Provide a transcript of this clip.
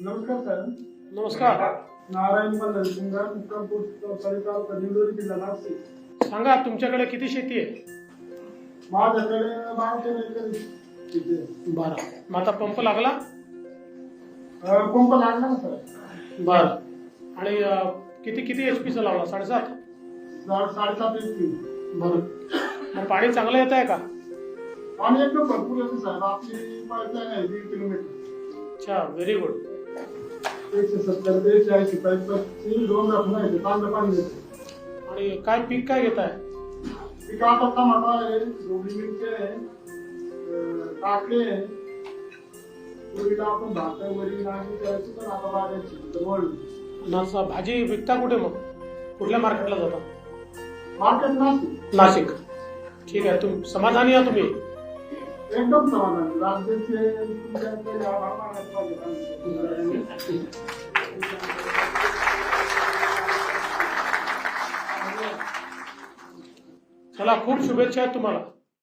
नमस्कार सर. नमस्कार. नारायण मल्हार सिंगर मुक्काम पोस्ट तालुका दिंडोरी जिल्हा नाशिक. सांगा तुमच्याकडे किती शेती आहे? माझ्याकडे बारा एकर शेती आहे. बरं. मग आता पंप लागला? अं, पंप लागला ना सर. बरं. आणि अं, किती किती एच पीचा लावला? साडेसात? साडे साडेसात एच पी. बरं. मग पाणी चांगलं येत आहे का? आणि एकदम भरपूर येतो साहेब आपली पाईपलाईन आहे दीड किलोमीटर. अच्छा व्हेरी गुड एकशे सत्तर ते एकशे ऐंशी पाईप तीन दोन आहे पाणी आणि काय पीक काय घेत आहे? ती आता टमाटा आहे ढोबळी मिरची आहे काकडे आहे. पूर्वीला आपण भात वरी नागरी करायची पण आता बागायची जवळ नासा भाजी विकता कुठे मग? कुठल्या मार्केटला जाता? मार्केट नाशिक. नाशिक. ठीक आहे तुम समाधानी आहे तुम्ही? एकदम समाधान. राज्याचे चला खूप शुभेच्छा आहेत तुम्हाला.